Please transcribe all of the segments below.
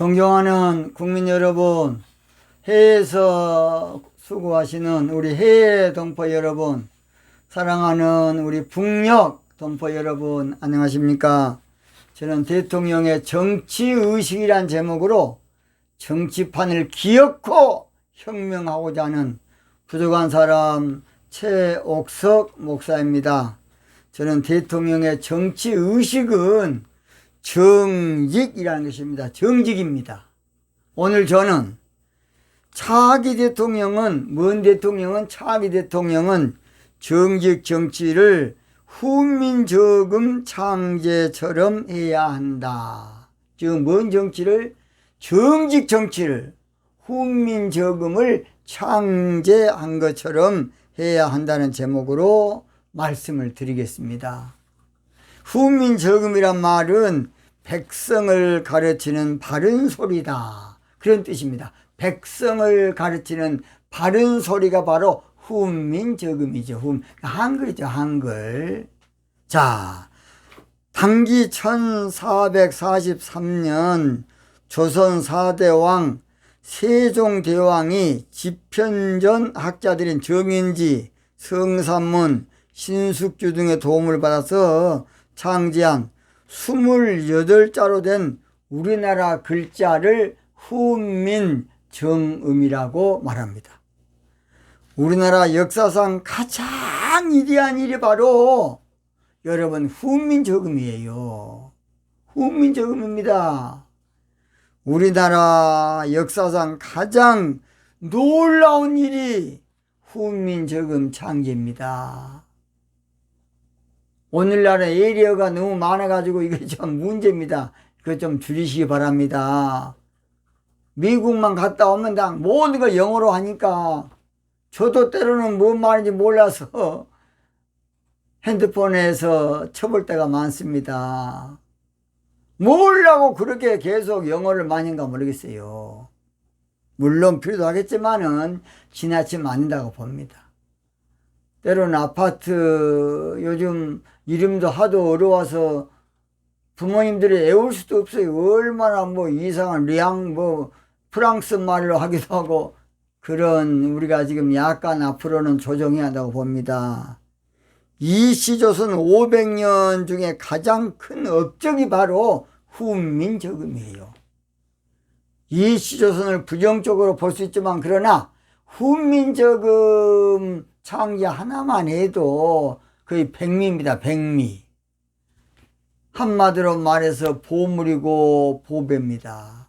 존경하는 국민 여러분, 해외에서 수고하시는 우리 해외 동포 여러분, 사랑하는 우리 북녘 동포 여러분, 안녕하십니까? 저는 대통령의 정치의식이란 제목으로 정치판을 기어코 혁명하고자 하는 부족한 사람 최옥석 목사입니다. 저는 대통령의 정치의식은 정직이라는 것입니다. 정직입니다. 오늘 저는 차기 대통령은, 먼 대통령은, 차기 대통령은 정직 정치를 훈민저금 창제처럼 해야 한다. 즉, 먼 정치를, 정직 정치를, 훈민저금을 창제한 것처럼 해야 한다는 제목으로 말씀을 드리겠습니다. 훈민저금이란 말은 백성을 가르치는 바른 소리다. 그런 뜻입니다. 백성을 가르치는 바른 소리가 바로 훈민저금이죠. 훈, 한글이죠, 한글. 자, 당기 1443년 조선 4대 왕 세종대왕이 집현전 학자들인 정인지, 성삼문, 신숙주 등의 도움을 받아서 창제한 28자로 된 우리나라 글자를 훈민정음이라고 말합니다. 우리나라 역사상 가장 위대한 일이 바로 여러분 훈민정음이에요. 훈민정음입니다. 우리나라 역사상 가장 놀라운 일이 훈민정음 창제입니다. 오늘날의 에리어가 너무 많아가지고 이게 좀 문제입니다. 그거 좀 줄이시기 바랍니다. 미국만 갔다 오면 다 모든 걸 영어로 하니까 저도 때로는 뭔 말인지 몰라서 핸드폰에서 쳐볼 때가 많습니다. 뭘라고 그렇게 계속 영어를 많이 한가 모르겠어요. 물론 필요도 하겠지만은 지나치면 안 된다고 봅니다. 때로는 아파트 요즘 이름도 하도 어려워서 부모님들이 애울 수도 없어요. 얼마나 뭐 이상한 리앙 뭐 프랑스 말로 하기도 하고 그런 우리가 지금 약간 앞으로는 조정해야 한다고 봅니다. 이 시조선 500년 중에 가장 큰 업적이 바로 훈민저금이에요. 이 시조선을 부정적으로 볼 수 있지만 그러나 훈민저금 창제 하나만 해도 거의 백미입니다. 백미. 한마디로 말해서 보물이고 보배입니다.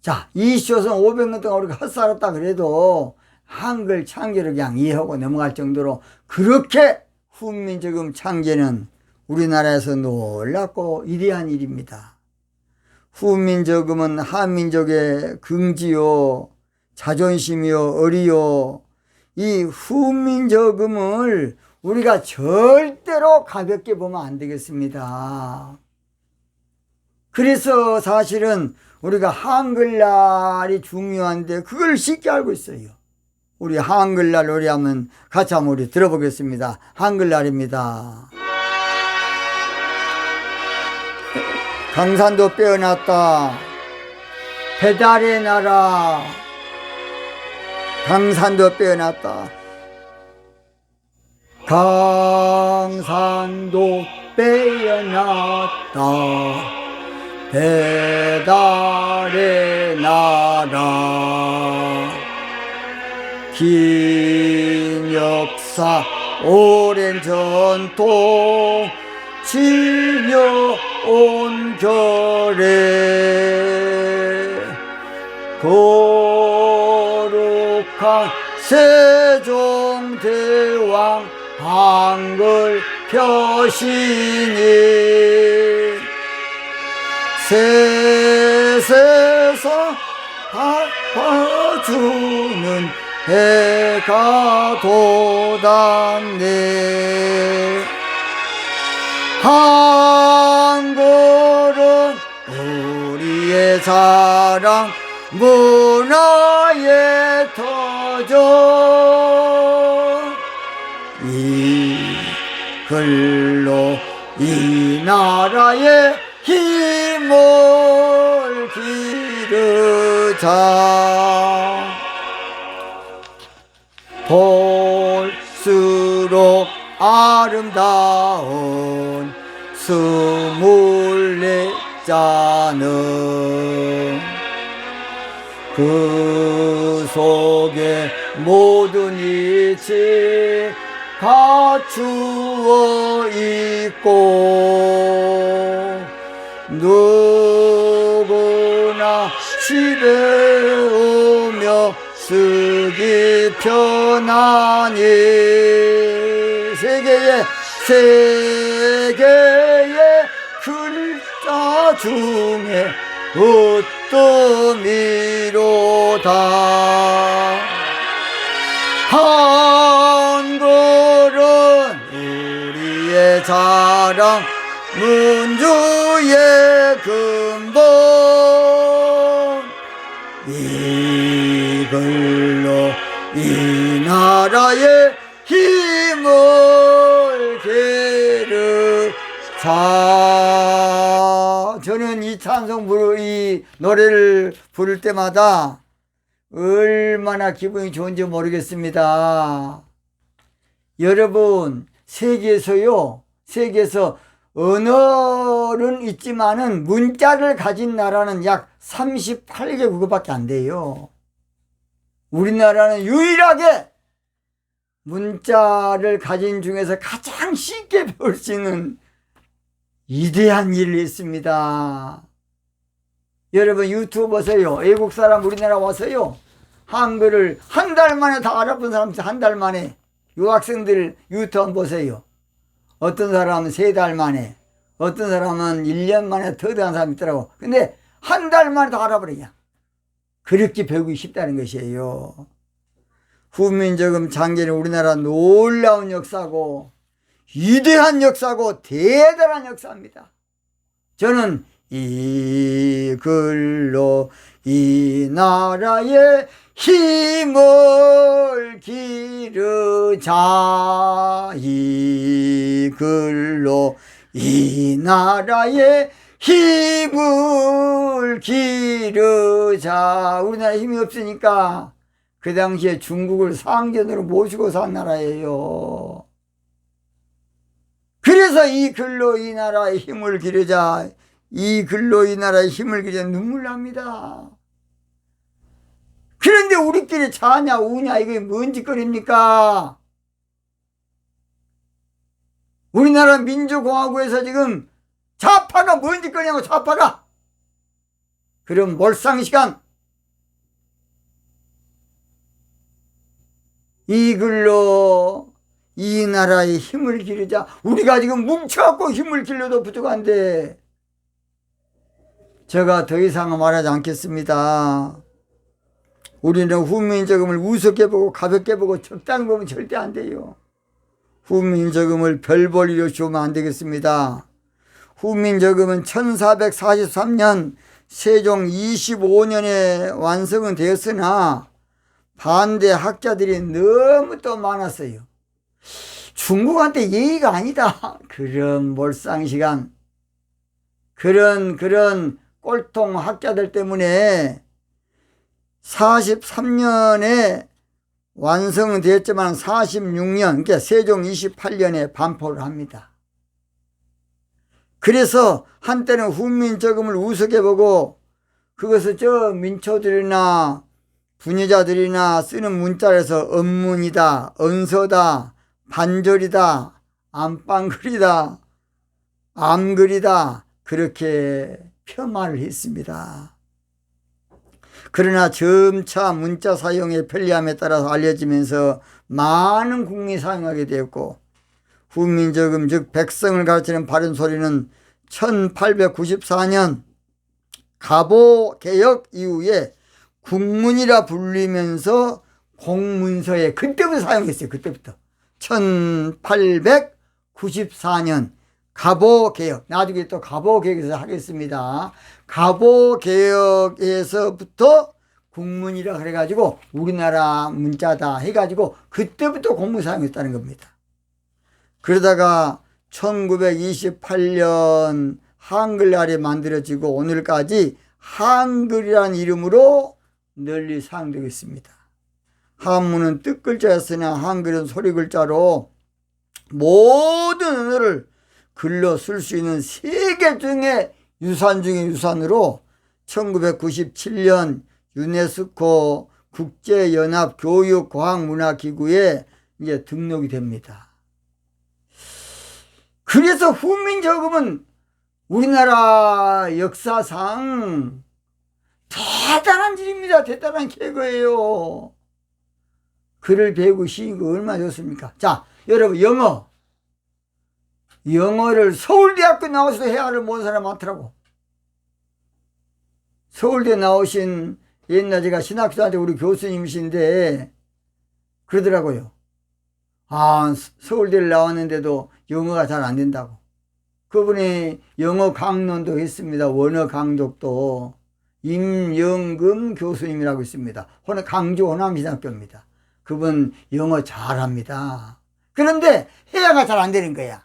자, 이 시조선 500년 동안 우리가 헛살았다 그래도 한글 창제를 그냥 이해하고 넘어갈 정도로 그렇게 훈민저금 창제는 우리나라에서 놀랍고 위대한 일입니다. 후민저금은 한민족의 긍지요, 자존심이요, 어리요, 이 후민저금을 우리가 절대로 가볍게 보면 안 되겠습니다. 그래서 사실은 우리가 한글날이 중요한데 그걸 쉽게 알고 있어요. 우리 한글날 노래하면 같이 한번 우리 들어보겠습니다. 한글날입니다. 강산도 빼어났다. 배달의 나라. 강산도 빼어났다. 강산도 빼어났다. 배달의 나라. 긴 역사, 오랜 전통, 지녀온 거룩한 세종대왕 한글 표신이 세세서 갚아주는 해가 돋았네. 한글은 우리의 사랑 문화 나라의 힘을 기 기르자. 볼수록 아름다운 스물네 자는 그 속에 모든 이치 갖 추어 있고 누구나 오며 쓰기 편하니 세계의 세계의 글자 중에 으뜸이로다 자랑 문주의 근본 이글로 이 나라의 힘을 기르자 저는 이 찬송 부르 이 노래를 부를 때마다 얼마나 기분이 좋은지 모르겠습니다. 여러분, 세계에서요, 세계에서 언어는 있지만은 문자를 가진 나라는 약 38개국밖에 안 돼요. 우리나라는 유일하게 문자를 가진 중에서 가장 쉽게 배울 수 있는 위대한 일을 했습니다. 여러분 유튜브 보세요. 외국 사람 우리나라 와서요. 한글을 한 달 만에 다 알아본 사람 한 달 만에 유학생들 유튜브 보세요. 어떤 사람은 세 달 만에 어떤 사람은 1년 만에 더더한 사람이 있더라고. 근데 한 달 만에 다 알아버려요. 그렇게 배우기 쉽다는 것이에요. 후민적음 장기는 우리나라 놀라운 역사고 위대한 역사고 대단한 역사입니다. 저는 이 글로 이 나라의 힘을 기르자. 이 글로 이 나라의 힘을 기르자. 우리나라 힘이 없으니까 그 당시에 중국을 상전으로 모시고 산 나라예요. 그래서 이 글로 이 나라의 힘을 기르자 이 글로 이 나라의 힘을 기르자 눈물 납니다. 그런데 우리끼리 자냐 우냐 이게 뭔 짓거리입니까? 우리나라 민주공화국에서 지금 좌파가 뭔 짓거리냐고 좌파가 그럼 몰상시간 이 글로 이 나라의 힘을 기르자 우리가 지금 뭉쳐갖고 힘을 길러도 부족한데 제가 더 이상 말하지 않겠습니다. 우리는 후민적음을 우습게 보고 가볍게 보고 적당히 보면 절대 안 돼요. 후민적음을 별볼이로 주면 안 되겠습니다. 후민적음은 1443년 세종 25년에 완성은 되었으나 반대 학자들이 너무 또 많았어요. 중국한테 예의가 아니다. 그런 몰상시간, 그런, 그런 꼴통 학자들 때문에 43년에 완성은 되었지만 46년, 그러니까 세종 28년에 반포를 합니다. 그래서 한때는 훈민적음을 우습게 보고 그것을 저 민초들이나 분여자들이나 쓰는 문자에서 언문이다, 언서다, 반절이다, 안방글이다, 암글이다 그렇게 폄하를 했습니다. 그러나 점차 문자 사용의 편리함에 따라서 알려지면서 많은 국민이 사용하게 되었고 훈민적음 즉 백성을 가르치는 바른 소리는 1894년 가보 개혁 이후에 국문이라 불리면서 공문서에 그때부터 사용했어요. 그때부터 1894년 가보 개혁 나중에 또 가보 개혁에서 하겠습니다. 가보 개혁에서부터 국문이라 그래가지고 우리나라 문자다 해가지고 그때부터 공문 사용했다는 겁니다. 그러다가 1928년 한글날이 만들어지고 오늘까지 한글이란 이름으로 널리 사용되고 있습니다. 한문은 뜻글자였으나 한글은 소리글자로 모든 언어를 글로 쓸 수 있는 세계 중에 유산 중의 유산으로 1997년 유네스코 국제연합 교육 과학 문화 기구에 이제 등록이 됩니다. 그래서 훈민저금은 우리나라 역사상 대단한 일입니다. 대단한 계거예요. 글을 배우고 쉬는 거 얼마나 좋습니까? 자, 여러분, 영어. 영어를 서울대학교 나와서도 해야를 모르는 사람 많더라고. 서울대 나오신 옛날 제가 신학교한테 우리 교수님이신데 그러더라고요. 아, 서울대를 나왔는데도 영어가 잘 안 된다고. 그분이 영어 강론도 했습니다. 원어 강독도. 임영금 교수님이라고 있습니다. 호남, 강주 호남신학교입니다. 그분 영어 잘합니다. 그런데 해야가 잘 안 되는 거야.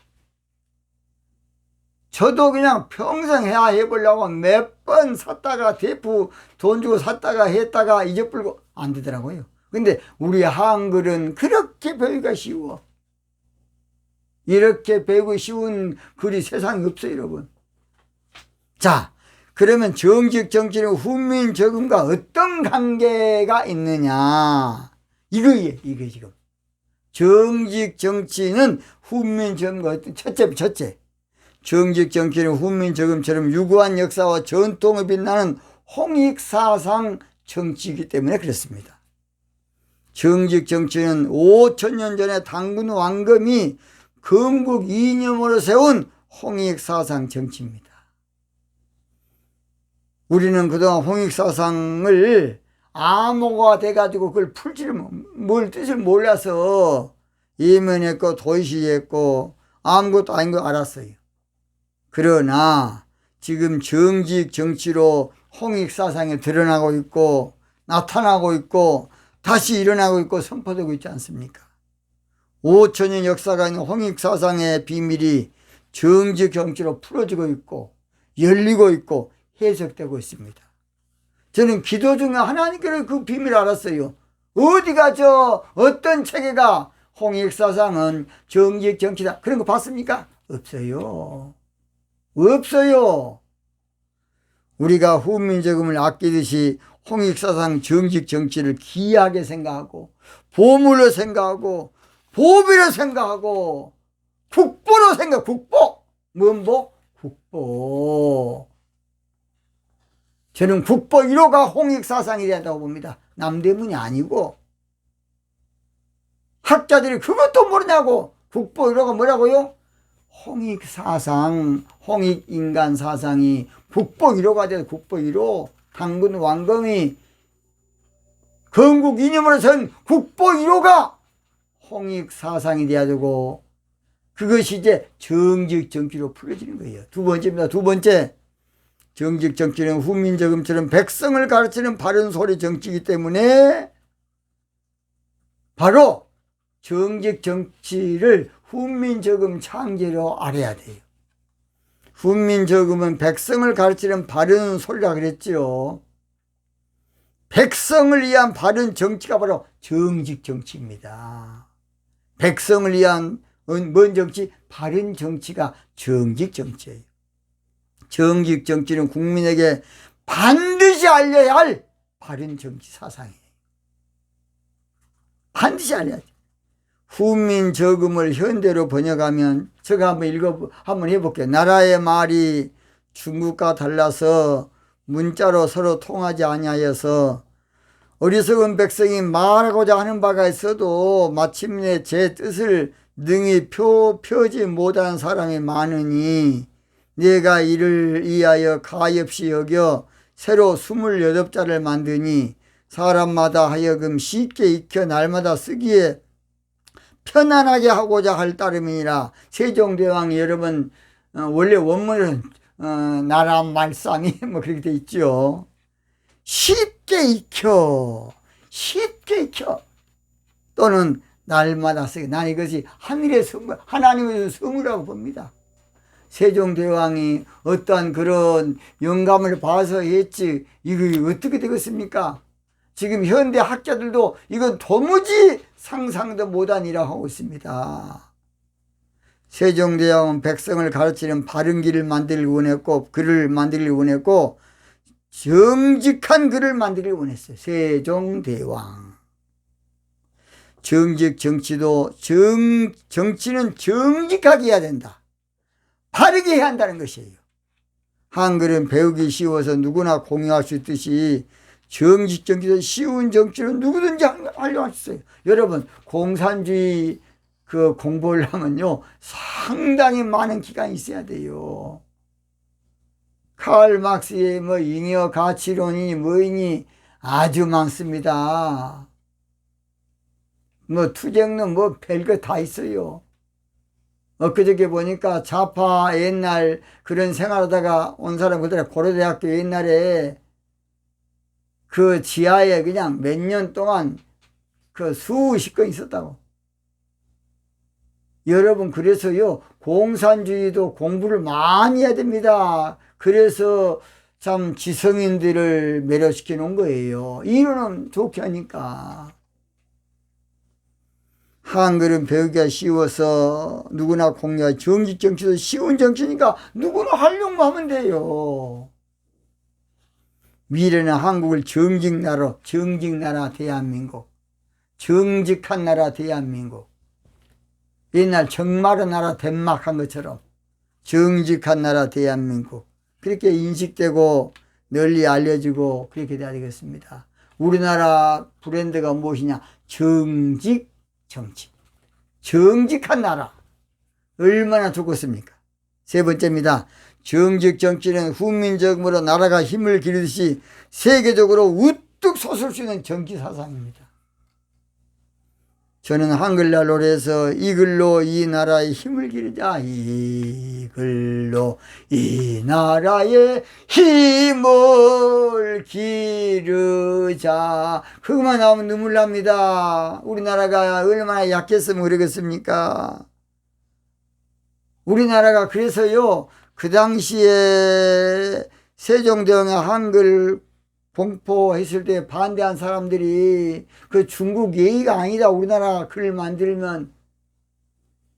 저도 그냥 평생 해야 해보려고 몇 번 샀다가 대프 돈 주고 샀다가 했다가 잊어버리고 안 되더라고요. 근데 우리 한글은 그렇게 배우기가 쉬워. 이렇게 배우기 쉬운 글이 세상에 없어요, 여러분. 자, 그러면 정직 정치는 훈민 저금과 어떤 관계가 있느냐? 이거예요, 이게 지금. 정직 정치는 훈민 저금과 어떤 첫째, 첫째. 정직 정치는 훈민 저금처럼 유구한 역사와 전통을 빛나는 홍익사상 정치이기 때문에 그렇습니다. 정직 정치는 5천년 전에 당군 왕검이 건국 이념으로 세운 홍익사상 정치입니다. 우리는 그동안 홍익사상을 암호가 돼가지고 그걸 풀지를 뭘 뜻을 몰라서 예면했고 도시했고 아무것도 아닌 거 알았어요. 그러나 지금 정직 정치로 홍익 사상이 드러나고 있고 나타나고 있고 다시 일어나고 있고 선포되고 있지 않습니까? 5천년 역사가 있는 홍익 사상의 비밀이 정직 정치로 풀어지고 있고 열리고 있고 해석되고 있습니다. 저는 기도 중에 하나님께서 그 비밀을 알았어요. 어디가 저 어떤 체계가 홍익 사상은 정직 정치다 그런 거 봤습니까? 없어요. 없어요. 우리가 후민저금을 아끼듯이 홍익사상 정직 정치를 귀하게 생각하고 보물로 생각하고 보비로 생각하고 국보로 생각 국보! 뭔보? 국보. 저는 국보 1호가 홍익사상이 된다고 봅니다. 남대문이 아니고. 학자들이 그것도 모르냐고. 국보 1호가 뭐라고요 홍익 사상 홍익 인간 사상이 국보 1호가 돼서 국보 1호 당군 왕검이 건국 이념으로 선 국보 1호가 홍익 사상이 돼야 되고 그것이 이제 정직 정치로 풀어지는 거예요. 두 번째입니다. 두 번째 정직 정치는 훈민저금처럼 백성을 가르치는 바른 소리 정치이기 때문에 바로 정직 정치를 훈민저금 창제로 알아야 돼요. 훈민저금은 백성을 가르치는 바른 소리라 그랬지요. 백성을 위한 바른 정치가 바로 정직 정치입니다. 백성을 위한 뭔 정치? 바른 정치가 정직 정치예요. 정직 정치는 국민에게 반드시 알려야 할 바른 정치 사상이에요. 반드시 알려야 돼. 후민 저금을 현대로 번역하면 제가 한번 읽어 한번 해볼게요. 나라의 말이 중국과 달라서 문자로 서로 통하지 아니하여서 어리석은 백성이 말하고자 하는 바가 있어도 마침내 제 뜻을 능히 표, 펴지 못한 사람이 많으니 내가 이를 위하여 가엾이 여겨 새로 스물여덟 자를 만드니 사람마다 하여금 쉽게 익혀 날마다 쓰기에 편안하게 하고자 할 따름이니라 세종대왕이 여러분 어, 원래 원문은 어, 나라 말상이 뭐 그렇게 돼 있죠. 쉽게 익혀 쉽게 익혀 또는 날마다 쓰기 난 이것이 하늘의 선물 하나님의 선물이라고 봅니다. 세종대왕이 어떠한 그런 영감을 봐서 했지 이거 어떻게 되겠습니까? 지금 현대 학자들도 이건 도무지 상상도 일이라고 하고 있습니다. 세종대왕은 백성을 가르치는 바른 길을 만들기 원했고 글을 만들기 원했고 정직한 글을 만들기 원했어요. 세종대왕. 정직 정치도 정 정치는 정직하게 해야 된다. 바르게 해야 한다는 것이에요. 한글은 배우기 쉬워서 누구나 공유할 수 있듯이 정직 정치도 쉬운 정치는 누구든지 하려고 있어요. 여러분 공산주의 그 공부를 하면요 상당히 많은 기간이 있어야 돼요. 칼 막스의 뭐 잉여 가치론이 뭐이니 아주 많습니다. 뭐 투쟁론 뭐 별거 다 있어요. 엊그저께 보니까 좌파 옛날 그런 생활하다가 온 사람 그들이 고려대학교 옛날에 그 지하에 그냥 몇 년 동안 그 수십 건 있었다고. 여러분 그래서요 공산주의도 공부를 많이 해야 됩니다. 그래서 참 지성인들을 매료시켜 놓은 거예요. 이론은 좋게 하니까. 한글은 배우기가 쉬워서 누구나 공유할 정직 정치도 쉬운 정치니까 누구나 하려고 하면 돼요. 미래는 한국을 정직 나라, 정직 나라 대한민국, 정직한 나라 대한민국. 옛날 정마른 나라 덴마크 한 것처럼 정직한 나라 대한민국. 그렇게 인식되고 널리 알려지고 그렇게 돼야 되겠습니다. 우리나라 브랜드가 무엇이냐? 정직 정치. 정직한 나라. 얼마나 좋겠습니까? 세 번째입니다. 정직 정치는 훈민적으로 나라가 힘을 기르듯이 세계적으로 우뚝 솟을 수 있는 정치 사상입니다. 저는 한글날 노래에서 이 글로 이 나라의 힘을 기르자 이 글로 이 나라의 힘을 기르자. 그것만 나오면 눈물 납니다. 우리나라가 얼마나 약했으면 그러겠습니까? 우리나라가 그래서요 그 당시에 세종대왕의 한글 공포했을 때 반대한 사람들이 그 중국 예의가 아니다. 우리나라 글 만들면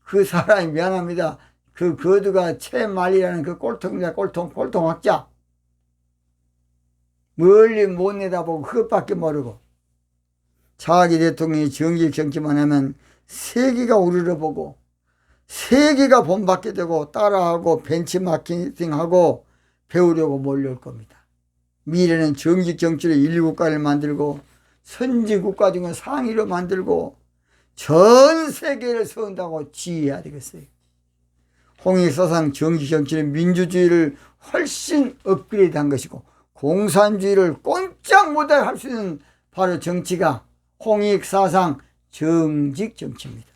그 사람이 미안합니다. 그 거두가 채말이라는 그 꼴통자 꼴통 꼴통학자 멀리 못 내다보고 그것밖에 모르고 자기 대통령이 정직 정치만 하면 세계가 우르르 보고 세계가 본받게 되고 따라하고 벤치마킹하고 배우려고 몰려올 겁니다. 미래는 정직 정치로 인류 국가를 만들고 선진 국가 중에 상위로 만들고 전 세계를 세운다고 지휘해야 되겠어요. 홍익사상 정직 정치는 민주주의를 훨씬 업그레이드한 것이고 공산주의를 꼼짝 못하게 할수 있는 바로 정치가 홍익사상 정직 정치입니다.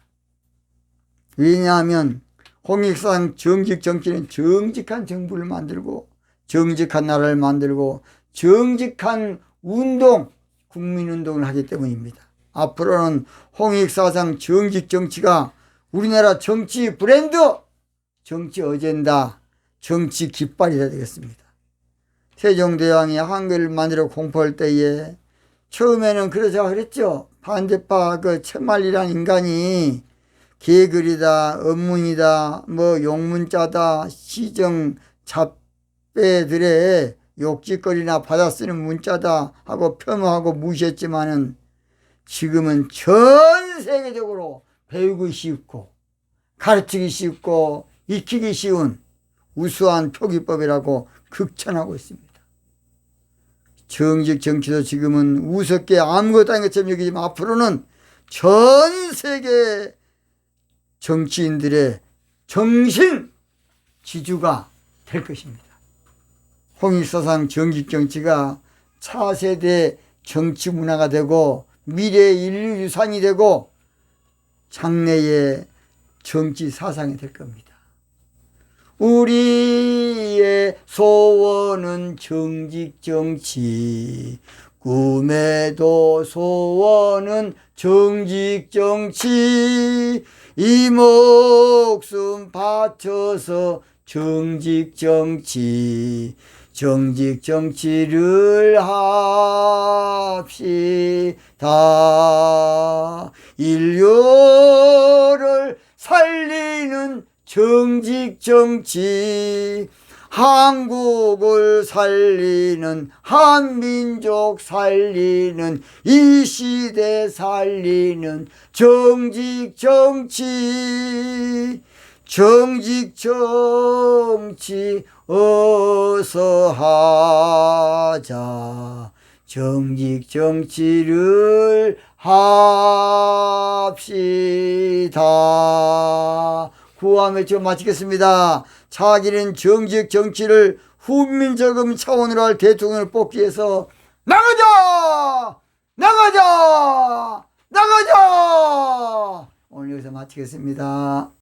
왜냐하면 홍익사상 정직 정치는 정직한 정부를 만들고 정직한 나라를 만들고 정직한 운동, 국민운동을 하기 때문입니다. 앞으로는 홍익사상 정직 정치가 우리나라 정치 브랜드, 정치 어젠다, 정치 깃발이 되겠습니다. 세종대왕이 한글을 만들어 공포할 때에 처음에는 그러자 그랬죠. 반대파 그 채말이란 인간이 개글이다, 언문이다, 뭐 용문자다, 시정 잡배들의 욕짓거리나 받아 쓰는 문자다 하고 폄하하고 무시했지만은 지금은 전 세계적으로 배우기 쉽고 가르치기 쉽고 익히기 쉬운 우수한 표기법이라고 극찬하고 있습니다. 정직 정치도 지금은 우습게 아무것도 아닌 것처럼 여기지만 앞으로는 전 세계 정치인들의 정신 지주가 될 것입니다. 홍익사상 정직 정치가 차세대 정치 문화가 되고 미래 인류 유산이 되고 장래의 정치 사상이 될 겁니다. 우리의 소원은 정직 정치 꿈에도 소원은 정직 정치. 이 목숨 바쳐서 정직 정치. 정직 정치를 합시다. 인류를 살리는 정직 정치 한국을 살리는 한민족 살리는 이 시대 살리는 정직 정치 정직 정치 어서 하자. 정직 정치를 합시다 구함을 좀 마치겠습니다. 자기는 정직 정치를 훈민적인 차원으로 할 대통령을 뽑기 위해서 나가자! 나가자! 나가자! 오늘 여기서 마치겠습니다.